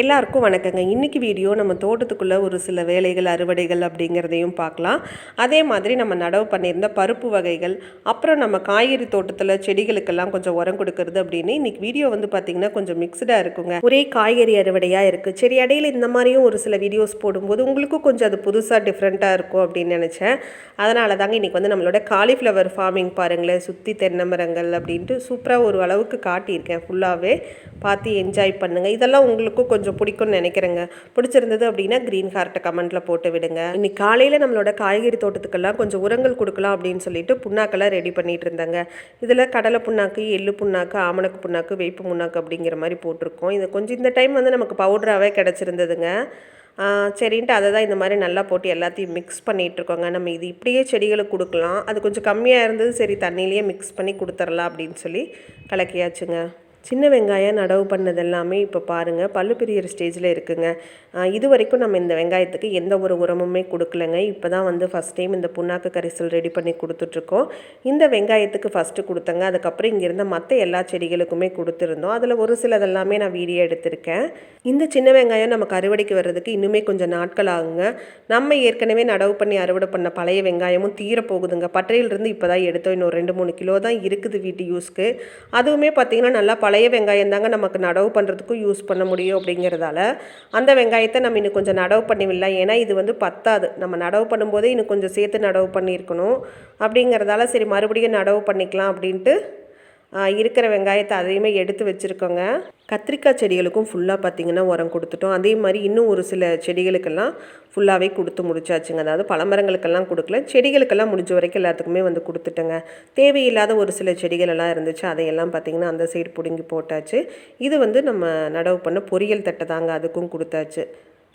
எல்லாருக்கும் வணக்கங்க. இன்றைக்கி வீடியோ நம்ம தோட்டத்துக்குள்ளே ஒரு சில வேலைகள் அறுவடைகள் அப்படிங்கிறதையும் பார்க்கலாம். அதே மாதிரி நம்ம நடவு பண்ணியிருந்த பருப்பு வகைகள் அப்புறம் நம்ம காய்கறி தோட்டத்தில் செடிகளுக்கெல்லாம் கொஞ்சம் உரம் கொடுக்கறது அப்படின்னு இன்றைக்கி வீடியோ வந்து பார்த்திங்கன்னா கொஞ்சம் மிக்சடாக இருக்குங்க. ஒரே காய்கறி அறுவடையாக இருக்குது சரி இடையில இந்த மாதிரியும் ஒரு சில வீடியோஸ் போடும்போது உங்களுக்கும் கொஞ்சம் அது புதுசாக டிஃப்ரெண்ட்டாக இருக்கும் அப்படின்னு நினச்சேன். அதனால தாங்க இன்றைக்கி வந்து நம்மளோட காலிஃப்ளவர் ஃபார்மிங் பாருங்களேன். சுற்றி தென்னை மரங்கள் அப்படின்ட்டு சூப்பராக ஒரு அளவுக்கு காட்டியிருக்கேன். ஃபுல்லாகவே பார்த்து என்ஜாய் பண்ணுங்கள் இதெல்லாம் உங்களுக்கும் கொஞ்சம் கொஞ்சம் பிடிக்கும்னு நினைக்கிறேங்க. பிடிச்சிருந்தது அப்படின்னா க்ரீன் ஹார்ட்டை கமெண்ட்டில் போட்டு விடுங்க. இன்னைக்கு காலையில் நம்மளோட காய்கறி தோட்டத்துக்கெல்லாம் கொஞ்சம் உரங்கள் கொடுக்கலாம் அப்படின்னு சொல்லிட்டு புண்ணாக்கெல்லாம் ரெடி பண்ணிட்டு இருந்தாங்க. இதில் கடலை புண்ணாக்கு எள்ளு புண்ணாக்கு ஆமணக்கு புண்ணாக்கு வேப்பு புண்ணாக்கு அப்படிங்கிற மாதிரி போட்டிருக்கோம். இது கொஞ்சம் இந்த டைம் வந்து நமக்கு பவுடராகவே கிடச்சிருந்ததுங்க. சரின்ட்டு அதை தான் இந்த மாதிரி நல்லா போட்டு எல்லாத்தையும் மிக்ஸ் பண்ணிகிட்டு இருக்கோங்க. நம்ம இது இப்படியே செடிகளுக்கு கொடுக்கலாம். அது கொஞ்சம் கம்மியாக இருந்தது சரி தண்ணியிலேயே மிக்ஸ் பண்ணி கொடுத்துர்லாம் அப்படின்னு சொல்லி கலக்கியாச்சுங்க. சின்ன வெங்காயம் நடவு பண்ணது எல்லாமே இப்போ பாருங்கள் பல்லு பிரியிற ஸ்டேஜில் இருக்குங்க. இது வரைக்கும் நம்ம இந்த வெங்காயத்துக்கு எந்த ஒரு உரமுமே கொடுக்கலங்க. இப்போ தான் வந்து ஃபஸ்ட் டைம் இந்த புண்ணாக்கு கரிசல் ரெடி பண்ணி கொடுத்துட்ருக்கோம். இந்த வெங்காயத்துக்கு ஃபஸ்ட்டு கொடுத்தங்க. அதுக்கப்புறம் இங்கே இருந்த மற்ற எல்லா செடிகளுக்குமே கொடுத்துருந்தோம். அதில் ஒரு சிலதெல்லாமே நான் வீடியோ எடுத்திருக்கேன். இந்த சின்ன வெங்காயம் நமக்கு அறுவடைக்கு வர்றதுக்கு இன்னுமே கொஞ்சம் நாட்கள் ஆகுங்க. நம்ம ஏற்கனவே நடவு பண்ணி அறுவடை பண்ண பழைய வெங்காயமும் தீர போகுதுங்க. பட்டறையிலிருந்து இப்போ தான் எடுத்தோம். இன்னும் ரெண்டு மூணு கிலோ தான் இருக்குது வீட்டு யூஸ்க்கு அதுவுமே பார்த்திங்கன்னா நல்லா பழைய வெங்காயம் தாங்க நமக்கு நடவு பண்ணுறதுக்கும் யூஸ் பண்ண முடியும் அப்படிங்கிறதால அந்த வெங்காயத்தை நம்ம இன்னும் கொஞ்சம் நடவு பண்ணிவிடலாம். ஏன்னா இது வந்து பத்தாது. நம்ம நடவு பண்ணும்போதே இன்னும் கொஞ்சம் சேர்த்து நடவு பண்ணியிருக்கணும். அப்படிங்கிறதால சரி மறுபடியும் நடவு பண்ணிக்கலாம் அப்படின்ட்டு இருக்கிற வெங்காயத்தை அதையுமே எடுத்து வச்சுருக்கோங்க. கத்திரிக்காய் செடிகளுக்கும் ஃபுல்லாக பார்த்திங்கன்னா உரம் கொடுத்துட்டோம். அதே மாதிரி இன்னும் ஒரு சில செடிகளுக்கெல்லாம் ஃபுல்லாகவே கொடுத்து முடிச்சாச்சுங்க. அதாவது பழமரங்களுக்கெல்லாம் கொடுக்கல. செடிகளுக்கெல்லாம் முடிஞ்ச வரைக்கும் எல்லாத்துக்குமே வந்து கொடுத்துட்டேங்க. தேவையில்லாத ஒரு சில செடிகள் எல்லாம் இருந்துச்சு. அதையெல்லாம் பார்த்திங்கன்னா அந்த சைடு பிடுங்கி போட்டாச்சு. இது வந்து நம்ம நடவு பண்ண பொரியல் தட்டை தாங்க அதுக்கும் கொடுத்தாச்சு.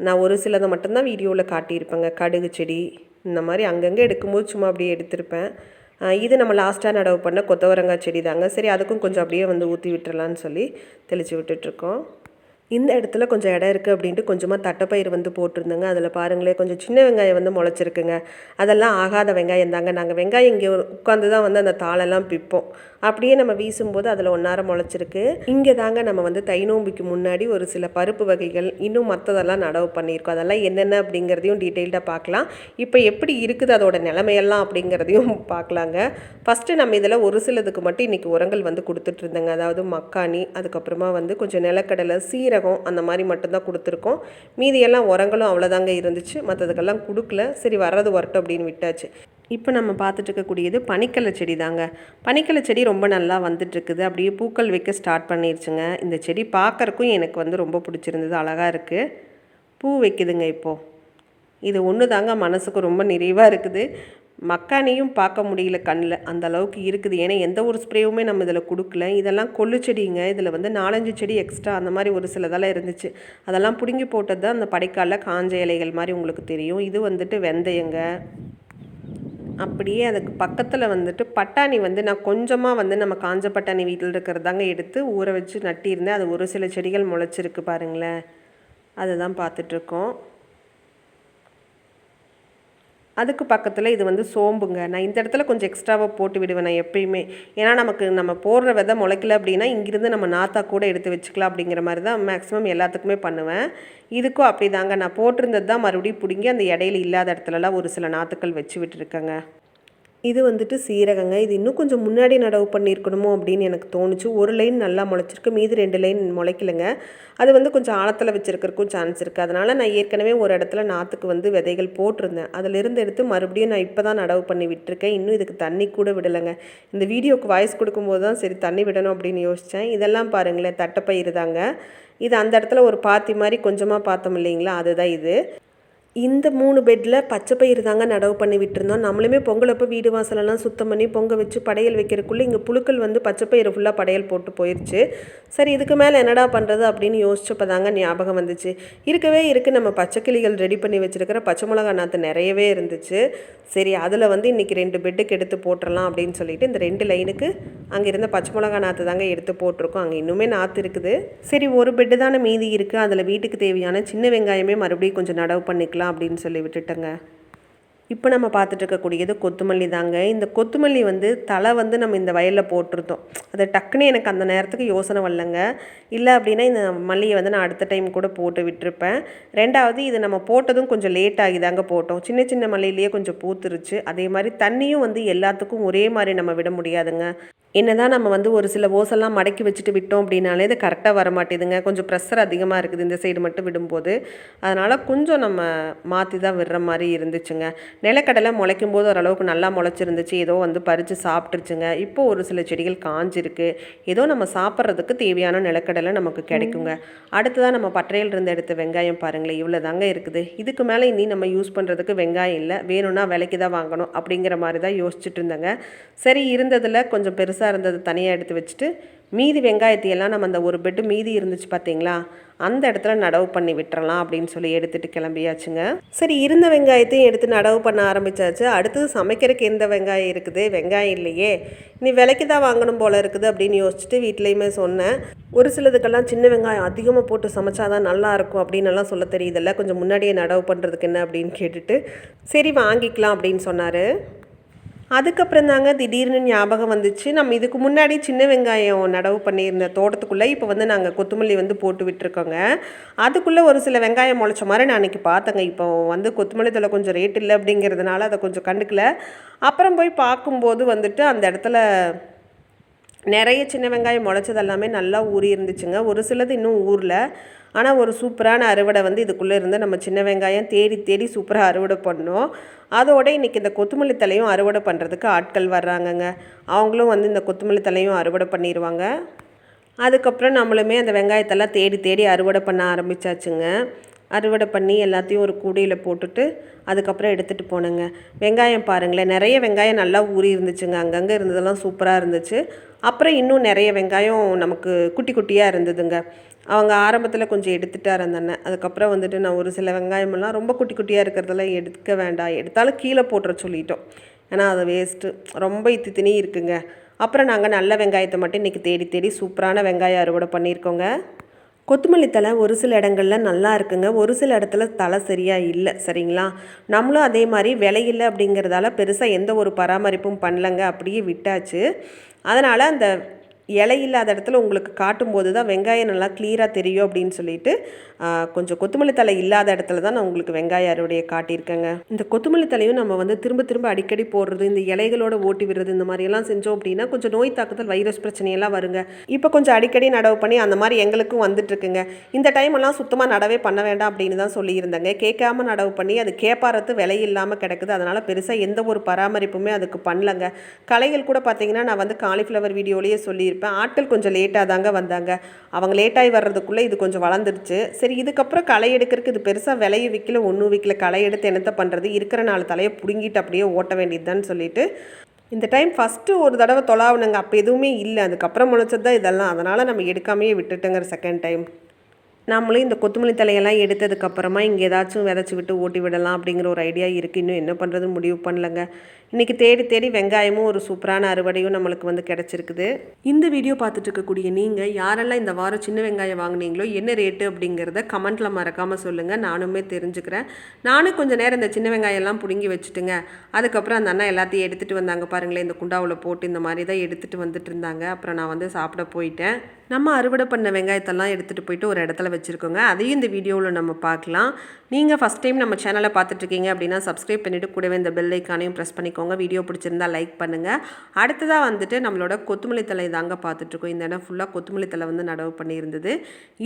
நான் ஒரு சிலதை மட்டும்தான் வீடியோவில் காட்டியிருப்பேங்க. கடுகு செடி இந்த மாதிரி அங்கங்கே எடுக்கும்போது சும்மா அப்படியே எடுத்திருப்பேன். இது நம்ம லாஸ்ட்டாக நடவு பண்ண கொத்தவரங்காய் செடி தாங்க. சரி அதுக்கும் கொஞ்சம் அப்படியே வந்து ஊற்றி விட்டுறலான்னு சொல்லி தெளித்து விட்டுட்ருக்கோம் இந்த இடத்துல கொஞ்சம் இடம் இருக்குது அப்படின்ட்டு கொஞ்சமாக தட்டைப்பயிர் வந்து போட்டிருந்தேங்க. அதில் பாருங்களேன் கொஞ்சம் சின்ன வெங்காயம் வந்து முளைச்சிருக்குங்க. அதெல்லாம் ஆகாத வெங்காயம் தாங்க. நாங்கள் வெங்காயம் இங்கே உட்காந்து தான் வந்து அந்த தாளெல்லாம் பிப்போம். அப்படியே நம்ம வீசும்போது அதில் ஒன்றார முளைச்சிருக்கு. இங்கே தாங்க நம்ம வந்து தை நோம்பிக்கு முன்னாடி ஒரு சில பருப்பு வகைகள் இன்னும் மற்றதெல்லாம் நடவு பண்ணியிருக்கோம். அதெல்லாம் என்னென்ன அப்படிங்கிறதையும் டீட்டெயில்டாக பார்க்கலாம் இப்போ எப்படி இருக்குது அதோட நிலைமையெல்லாம் அப்படிங்கிறதையும் பார்க்கலாங்க ஃபஸ்ட்டு நம்ம இதில் ஒரு சிலதுக்கு மட்டும் இன்றைக்கி உரங்கள் வந்து கொடுத்துட்ருந்தேங்க அதாவது மக்காணி அதுக்கப்புறமா வந்து கொஞ்சம் நிலக்கடலை சீரகம் அந்த மாதிரி மட்டும்தான் கொடுத்துருக்கோம். மீதியெல்லாம் உரங்களும் அவ்வளோதாங்க இருந்துச்சு. மற்றதுக்கெல்லாம் கொடுக்கல. சரி வர்றது வரட்டும் அப்படின்னு விட்டாச்சு. இப்போ நம்ம பார்த்துட்டு இருக்கக்கூடியது பனிக்கலை செடி தாங்க. பனிக்கலை செடி ரொம்ப நல்லா வந்துட்டுருக்குது. அப்படியே பூக்கள் வைக்க ஸ்டார்ட் பண்ணிருச்சுங்க. இந்த செடி பார்க்கறக்கும் எனக்கு வந்து ரொம்ப பிடிச்சிருந்தது. அழகாக இருக்குது பூ வைக்குதுங்க இப்போது இது ஒன்று தாங்க மனசுக்கு ரொம்ப நிறைவாக இருக்குது. மக்கானியும் பார்க்க முடியல கண்ணில். அந்த அளவுக்கு இருக்குது. ஏன்னா எந்த ஒரு ஸ்ப்ரேவுமே நம்ம இதில் கொடுக்கல. இதெல்லாம் கொள்ளு செடிங்க. இதில் வந்து நாலஞ்சு செடி எக்ஸ்ட்ரா அந்த மாதிரி ஒரு சிலதெல்லாம் இருந்துச்சு. அதெல்லாம் பிடுங்கி போட்டது தான் அந்த படைக்காலில் காஞ்ச இலைகள் மாதிரி உங்களுக்கு தெரியும். இது வந்துட்டு வெந்தயங்க. அப்படியே அதுக்கு பக்கத்தில் வந்துட்டு பட்டாணி வந்து நான் கொஞ்சமாக வந்து நம்ம காஞ்ச பட்டாணி வீட்டில் இருக்கிறதாங்க எடுத்து ஊற வச்சு நட்டியிருந்தேன். அது ஒரு சில செடிகள் முளைச்சிருக்கு பாருங்களேன். அதுதான் பார்த்துட்ருக்கோம். அதுக்கு பக்கத்தில் இது வந்து சோம்புங்க. நான் இந்த இடத்துல கொஞ்சம் எக்ஸ்ட்ராவாக போட்டு விடுவேன் நான் எப்பயுமே. ஏன்னா நமக்கு நம்ம போடுற விதை முளைக்கல அப்படின்னா இங்கிருந்து நம்ம நாத்தா கூட எடுத்து வச்சுக்கலாம் அப்படிங்கிற மாதிரி தான் மேக்ஸிமம் எல்லாத்துக்குமே பண்ணுவேன். இதுக்கும் அப்படி தாங்க நான் போட்டிருந்தது தான் மறுபடியும் பிடுங்கி அந்த இடையில இல்லாத இடத்துலலாம் ஒரு சில நாற்றுக்கள் வச்சு விட்டுருக்கேங்க. இது வந்துட்டு சீரகங்க. இது இன்னும் கொஞ்சம் முன்னாடி நடவு பண்ணியிருக்கணுமோ அப்படின்னு எனக்கு தோணுச்சு. ஒரு லைன் நல்லா முளைச்சிருக்கு. மீதி ரெண்டு லைன் முளைக்கலைங்க. அது வந்து கொஞ்சம் ஆழத்தில் வச்சுருக்கிறக்கும் சான்ஸ் இருக்குது அதனால் நான் ஏற்கனவே ஒரு இடத்துல நாற்றுக்கு வந்து விதைகள் போட்டிருந்தேன். அதிலிருந்து எடுத்து மறுபடியும் நான் இப்போ தான் நடவு பண்ணி விட்டுருக்கேன். இன்னும் இதுக்கு தண்ணி கூட விடலைங்க. இந்த வீடியோக்கு வாய்ஸ் கொடுக்கும்போது தான் சரி தண்ணி விடணும் அப்படின்னு யோசித்தேன் இதெல்லாம் பாருங்களேன் தட்டைப்பயிறு தாங்க. இது அந்த இடத்துல ஒரு பாத்தி மாதிரி கொஞ்சமாக பார்த்தோம் இல்லைங்களா? அதுதான் இது. இந்த மூணு பெட்டில் பச்சை பயிறு தாங்க நடவு பண்ணி விட்டுருந்தோம். நம்மளுமே பொங்கலப்போ வீடு வாசலெல்லாம் சுத்தம் பண்ணி பொங்க வச்சு படையல் வைக்கிறதுக்குள்ளே இங்கே புழுக்கள் வந்து பச்சை பயிறு ஃபுல்லாக படையல் போட்டு போயிடுச்சு சரி இதுக்கு மேலே என்னடா பண்ணுறது அப்படின்னு யோசிச்சப்போ தாங்க ஞாபகம் வந்துச்சு. இருக்கவே இருக்குது நம்ம பச்சைக்கிளிகள் ரெடி பண்ணி வச்சுருக்கிற பச்சை மிளகா நாற்று நிறையவே இருந்துச்சு. சரி அதில் வந்து இன்றைக்கி ரெண்டு பெட்டுக்கு எடுத்து போட்டுடலாம் அப்படின்னு சொல்லிட்டு இந்த ரெண்டு லைனுக்கு அங்கே இருந்த பச்சை மிளகா நாற்று தாங்க எடுத்து போட்டிருக்கோம். அங்கே இன்னுமே நாற்று இருக்குது. சரி ஒரு பெட்டு தானே மீதி இருக்குது அதில் வீட்டுக்கு தேவையான சின்ன வெங்காயமே மறுபடியும் கொஞ்சம் நடவு பண்ணிக்கலாம். அப்படின்னு சொல்லி விட்டுட்டேங்க. இப்போ நம்ம பார்த்துட்டு இருக்கக்கூடியது கொத்துமல்லி தாங்க. இந்த கொத்துமல்லி வந்து தலை வந்து நம்ம இந்த வயலில் போட்டிருந்தோம். அது டக்குன்னு எனக்கு அந்த நேரத்துக்கு யோசனை வரலங்க. இல்லை அப்படின்னா இந்த மல்லியை வந்து நான் அடுத்த டைம் கூட போட்டு விட்டுருப்பேன். ரெண்டாவது இது நம்ம போட்டதும் கொஞ்சம் லேட் ஆகி தாங்க போட்டோம். சின்ன சின்ன மல்லியிலேயே கொஞ்சம் பூத்துருச்சு. அதே மாதிரி தண்ணியும் வந்து எல்லாத்துக்கும் ஒரே மாதிரி நம்ம விட முடியாதுங்க. என்னதான் நம்ம வந்து ஒரு சில ஓசெல்லாம் மடக்கி வச்சுட்டு விட்டோம் அப்படின்னாலே இது கரெக்டாக வர மாட்டேதுங்க கொஞ்சம் ப்ரெஷர் அதிகமாக இருக்குது இந்த சைடு மட்டும் விடும்போது. அதனால் கொஞ்சம் நம்ம மாற்றி தான் விடுற மாதிரி இருந்துச்சுங்க. நிலக்கடலை முளைக்கும் போது ஓரளவுக்கு நல்லா முளைச்சிருந்துச்சு. ஏதோ வந்து பறித்து சாப்பிட்டுருச்சுங்க. இப்போ ஒரு சில செடிகள் காஞ்சிருக்கு. ஏதோ நம்ம சாப்பிட்றதுக்கு தேவையான நிலக்கடலை நமக்கு கிடைக்குங்க. அடுத்ததான் நம்ம பட்டறையில் இருந்து எடுத்த வெங்காயம் பாருங்களேன் இவ்வளோ தாங்க இருக்குது. இதுக்கு மேலே இனி நம்ம யூஸ் பண்ணுறதுக்கு வெங்காயம் இல்லை. வேணும்னா விலைக்கு தான் வாங்கணும் அப்படிங்கிற மாதிரி தான் யோசிச்சுட்டு இருந்தேங்க. சரி இருந்ததில் கொஞ்சம் பெருசாக இருந்ததை தனியாக எடுத்து வச்சுட்டு மீதி வெங்காயத்தையெல்லாம் நம்ம அந்த ஒரு பெட்டு மீதி இருந்துச்சு பார்த்தீங்களா அந்த இடத்துல நடவு பண்ணி விட்டுறலாம் அப்படின்னு சொல்லி எடுத்துகிட்டு கிளம்பியாச்சுங்க. சரி இருந்த வெங்காயத்தையும் எடுத்து நடவு பண்ண ஆரம்பிச்சாச்சு. அடுத்தது சமைக்கிறதுக்கு எந்த வெங்காயம் இருக்குது? வெங்காயம் இல்லையே. நீ விலைக்கு தான் வாங்கணும் போல இருக்குது அப்படின்னு யோசிச்சுட்டு வீட்லேயுமே சொன்னேன். ஒரு சிலதுக்கெல்லாம் சின்ன வெங்காயம் அதிகமாக போட்டு சமைச்சாதான் நல்லா இருக்கும் அப்படின்னு எல்லாம் சொல்ல தெரியுதில்ல. கொஞ்சம் முன்னாடியே நடவு பண்ணுறதுக்கு என்ன அப்படின்னு கேட்டுட்டு சரி வாங்கிக்கலாம் அப்படின்னு சொன்னார். அதுக்கப்புறம் தாங்க திடீர்னு ஞாபகம் வந்துச்சு. நம்ம இதுக்கு முன்னாடி சின்ன வெங்காயம் நடவு பண்ணியிருந்த தோட்டத்துக்குள்ளே இப்போ வந்து நாங்கள் கொத்தமல்லி வந்து போட்டு விட்டுருக்கோங்க. அதுக்குள்ளே ஒரு சில வெங்காயம் முளைச்ச மாதிரி நான் அன்றைக்கி பார்த்தேங்க. இப்போ வந்து கொத்தமல்லி தலை கொஞ்சம் ரேட் இல்லை அப்படிங்கிறதுனால அதை கொஞ்சம் கண்டுக்கல. அப்புறம் போய் பார்க்கும்போது வந்துட்டு அந்த இடத்துல நிறைய சின்ன வெங்காயம் முளைச்சது எல்லாமே நல்லா ஊறி இருந்துச்சுங்க. ஒரு சிலது இன்னும் ஊரில் ஆனால் ஒரு சூப்பரான அறுவடை வந்து இதுக்குள்ளே இருந்து நம்ம சின்ன வெங்காயம் தேடி தேடி சூப்பராக அறுவடை பண்ணோம். அதோட இன்றைக்கி இந்த கொத்தமல்லி தலையும் அறுவடை பண்ணுறதுக்கு ஆட்கள் வர்றாங்கங்க. அவங்களும் வந்து இந்த கொத்தமல்லி தலையும் அறுவடை பண்ணிடுவாங்க அதுக்கப்புறம் நம்மளுமே அந்த வெங்காயத்தெல்லாம் தேடி தேடி அறுவடை பண்ண ஆரம்பித்தாச்சுங்க அறுவடை பண்ணி எல்லாத்தையும் ஒரு கூடையில் போட்டுட்டு அதுக்கப்புறம் எடுத்துகிட்டு போனேங்க. வெங்காயம் பாருங்களேன் நிறைய வெங்காயம் நல்லா ஊறி இருந்துச்சுங்க. அங்கங்கே இருந்ததெல்லாம் சூப்பராக இருந்துச்சு. அப்புறம் இன்னும் நிறைய வெங்காயம் நமக்கு குட்டி குட்டியாக இருந்ததுங்க. அவங்க ஆரம்பத்தில் கொஞ்சம் எடுத்துட்டார் அந்த அண்ணன். அதுக்கப்புறம் வந்துட்டு நான் ஒரு சில வெங்காயமெல்லாம் ரொம்ப குட்டி குட்டியாக இருக்கிறதெல்லாம் எடுக்க வேண்டாம். எடுத்தாலும் கீழே போட்டுற சொல்லிட்டோம். ஏன்னா அது வேஸ்ட்டு ரொம்ப இத்தி திணி இருக்குங்க. அப்புறம் நாங்கள் நல்ல வெங்காயத்தை மட்டும் இன்றைக்கி தேடி தேடி சூப்பரான வெங்காயம் அறுவடை பண்ணியிருக்கோங்க. கொத்தமல்லி தலை ஒரு சில இடங்களில் நல்லா இருக்குங்க. ஒரு சில இடத்துல தலை சரியாக இல்லை சரிங்களா? நம்மளும் அதே மாதிரி விலையில்லை அப்படிங்கிறதால பெருசாக எந்த ஒரு பராமரிப்பும் பண்ணலங்க. அப்படியே விட்டாச்சு. அதனால் அந்த இலை இல்லாத இடத்துல உங்களுக்கு காட்டும்போது தான் வெங்காயம் நல்லா கிளியராக தெரியும் அப்படின்னு சொல்லிட்டு கொஞ்சம் கொத்தமல்லி தலை இல்லாத இடத்துல தான் நான் உங்களுக்கு வெங்காய அறுவடையை காட்டியிருக்கேங்க. இந்த கொத்தமல்லி தலையும் நம்ம வந்து திரும்ப திரும்ப அடிக்கடி போடுறது இந்த இலைகளோட ஓட்டி விடுறது இந்த மாதிரியெல்லாம் செஞ்சோம் அப்படின்னா கொஞ்சம் நோய் தாக்குதல் வைரஸ் பிரச்சனையெல்லாம் வருங்க. இப்போ கொஞ்சம் அடிக்கடி நடவு பண்ணி அந்த மாதிரி எங்களுக்கும் வந்துட்டுருக்குங்க. இந்த டைம் எல்லாம் சுத்தமாக நடவே பண்ண வேண்டாம் அப்படின்னு தான் சொல்லியிருந்தேங்க. கேட்காம நடவு பண்ணி அது கேப்பாரத்து விலை இல்லாமல் கிடக்குது. அதனால் பெருசாக எந்த ஒரு பராமரிப்புமே அதுக்கு பண்ணலங்க. களைகள் கூட பார்த்தீங்கன்னா நான் வந்து காலிஃப்ளவர் வீடியோலேயே சொல்லியிருப்பேன் ஆட்கள் கொஞ்சம் லேட்டாக தாங்க வந்தாங்க. அவங்க லேட்டாகி வர்றதுக்குள்ளே இது கொஞ்சம் வளர்ந்துருச்சு சரி இதுக்கப்புறம் களை எடுக்கிறதுக்கு இது பெருசாக விலையை விற்கல ஒன்றும் விற்கல களை எடுத்து என்னத்தை பண்ணுறது இருக்கிற நாலு தலையை பிடுங்கிட்டு அப்படியே ஓட்ட வேண்டியதுதான்னு சொல்லிட்டு இந்த டைம் ஃபஸ்ட்டு ஒரு தடவை தொலாவுனுங்க. அப்போ எதுவுமே இல்லை. அதுக்கப்புறம் முளைச்சது தான் இதெல்லாம். அதனால் நம்ம எடுக்காமையே விட்டுட்டோங்கிற செகண்ட் டைம் நம்மளும் இந்த கொத்தமல்லி தலையெல்லாம் எடுத்ததுக்கப்புறமா இங்கே ஏதாச்சும் விதைச்சி விட்டு ஓட்டி விடலாம் அப்படிங்கிற ஒரு ஐடியா இருக்குது இன்னும் என்ன பண்ணுறதுன்னு முடிவு பண்ணலங்க. இன்றைக்கி தேடி தேடி வெங்காயமும் ஒரு சூப்பரான அறுவடையும் நம்மளுக்கு வந்து கிடச்சிருக்குது. இந்த வீடியோ பார்த்துட்டு இருக்கக்கூடிய நீங்கள் யாரெல்லாம் இந்த வாரம் சின்ன வெங்காயம் வாங்கினீங்களோ என்ன ரேட்டு அப்படிங்கிறத கமெண்ட்டில் மறக்காமல் சொல்லுங்கள் நானுமே தெரிஞ்சுக்கிறேன். நானும் கொஞ்சம் நேரம் இந்த சின்ன வெங்காயம்லாம் பிடுங்கி வச்சுட்டுங்க. அதுக்கப்புறம் அந்த அண்ணா எல்லாத்தையும் எடுத்துகிட்டு வந்தாங்க பாருங்களேன். இந்த குண்டாவில் போட்டு இந்த மாதிரி தான் எடுத்துகிட்டு வந்துட்டு இருந்தாங்க. அப்புறம் நான் வந்து சாப்பிட போயிட்டேன். நம்ம அறுவடை பண்ண வெங்காயத்தெல்லாம் எடுத்துகிட்டு போயிட்டு ஒரு இடத்துல வச்சுருக்கோங்க. அதையும் இந்த வீடியோவில் நம்ம பார்க்கலாம். நீங்கள் ஃபஸ்ட் டைம் நம்ம சேனலை பார்த்துட்ருக்கீங்க அப்படின்னா சப்ஸ்கிரைப் பண்ணிவிட்டு கூடவே இந்த பெல் ஐக்கானையும் ப்ரெஸ் பண்ணிக்கோங்க. வீடியோ பிடிச்சிருந்தா லைக் பண்ணுங்கள் அடுத்ததாக வந்துட்டு நம்மளோட கொத்தமல்லி தலை தாங்க பார்த்துட்ருக்கோம். இந்த இடம் ஃபுல்லாக கொத்தமல்லி தலை வந்து நடவு பண்ணியிருந்தது.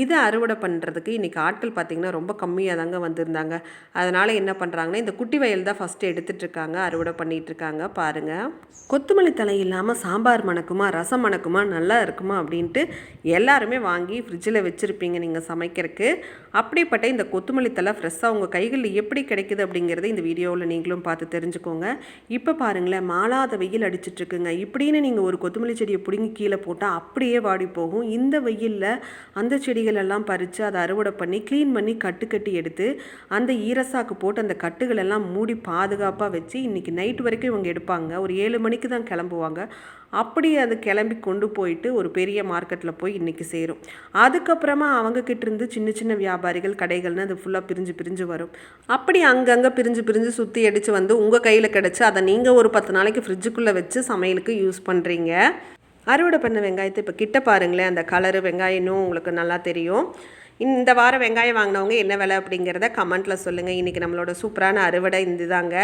இதை அறுவடை பண்ணுறதுக்கு இன்றைக்கி ஆட்கள் பார்த்திங்கன்னா ரொம்ப கம்மியாக தாங்க வந்திருந்தாங்க. அதனால் என்ன பண்ணுறாங்கன்னா இந்த குட்டி வயல் தான் ஃபஸ்ட்டு எடுத்துகிட்டு இருக்காங்க அறுவடை பண்ணிகிட்ருக்காங்க பாருங்கள் கொத்தமல்லி தலை இல்லாமல் சாம்பார் மணக்குமா ரசம் மணக்குமா நல்லா இருக்குமா அப்படின்ட்டு எல்லாருமே வாங்கி ஃப்ரிட்ஜில் வச்சுருப்பீங்க நீங்கள் சமைக்கிறதுக்கு. அப்படிப்பட்ட இந்த கொத்தமல்லி தலை ஃப்ரெஷ்ஷாக உங்கள் கைகளில் எப்படி கிடைக்குது அப்படிங்கிறத இந்த வீடியோவில் நீங்களும் பார்த்து தெரிஞ்சுக்கோங்க. இப்போ பாருங்களேன் மாலாத வெயில் அடிச்சிட்ருக்குங்க. இப்படின்னு நீங்கள் ஒரு கொத்தமல்லி செடியை பிடுங்கி கீழே போட்டால் அப்படியே வாடி போகும். இந்த வெயிலில் அந்த செடிகள் எல்லாம் பறித்து அதை அறுவடை பண்ணி க்ளீன் பண்ணி கட்டு கட்டி எடுத்து அந்த ஈரசாக்கு போட்டு அந்த கட்டுகள் எல்லாம் மூடி பாதுகாப்பாக வச்சு இன்றைக்கி நைட் வரைக்கும் இவங்க எடுப்பாங்க. ஒரு ஏழு மணிக்கு தான் கிளம்புவாங்க. அப்படி அது கிளம்பி கொண்டு போயிட்டு ஒரு பெரிய மார்க்கெட்டில் போய் இன்றைக்கி சேரும். அதுக்கப்புறமா அவங்கக்கிட்ட இருந்து சின்ன சின்ன வியாபாரிகள் கடைகள்னு அது ஃபுல்லாக பிரிஞ்சு பிரிஞ்சு வரும். அப்படி அங்கங்கே பிரிஞ்சு பிரிஞ்சு சுற்றி அடித்து வந்து உங்கள் கையில் கிடச்சி அதை நீங்கள் ஒரு பத்து நாளைக்கு ஃப்ரிட்ஜுக்குள்ளே வச்சு சமையலுக்கு யூஸ் பண்ணுறீங்க அறுவடை பண்ண வெங்காயத்தை இப்போ கிட்ட பாருங்களேன் அந்த கலரு வெங்காயமும் உங்களுக்கு நல்லா தெரியும். இந்த வாரம் வெங்காயம் வாங்கினவங்க என்ன விலை அப்படிங்கிறத கமெண்ட்டில் சொல்லுங்கள் இன்றைக்கி நம்மளோட சூப்பரான அறுவடை இதுதாங்க.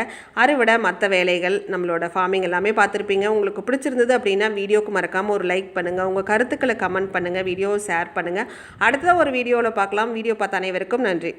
அறுவடை மற்ற வேலைகள் நம்மளோட ஃபார்மிங் எல்லாமே பார்த்துருப்பீங்க. உங்களுக்கு பிடிச்சிருந்தது அப்படின்னா வீடியோக்கு மறக்காமல் ஒரு லைக் பண்ணுங்கள் உங்கள் கருத்துக்களை கமெண்ட் பண்ணுங்கள் வீடியோவை ஷேர் பண்ணுங்கள் அடுத்ததாக ஒரு வீடியோவில் பார்க்கலாம். வீடியோ பார்த்த அனைவருக்கும் நன்றி.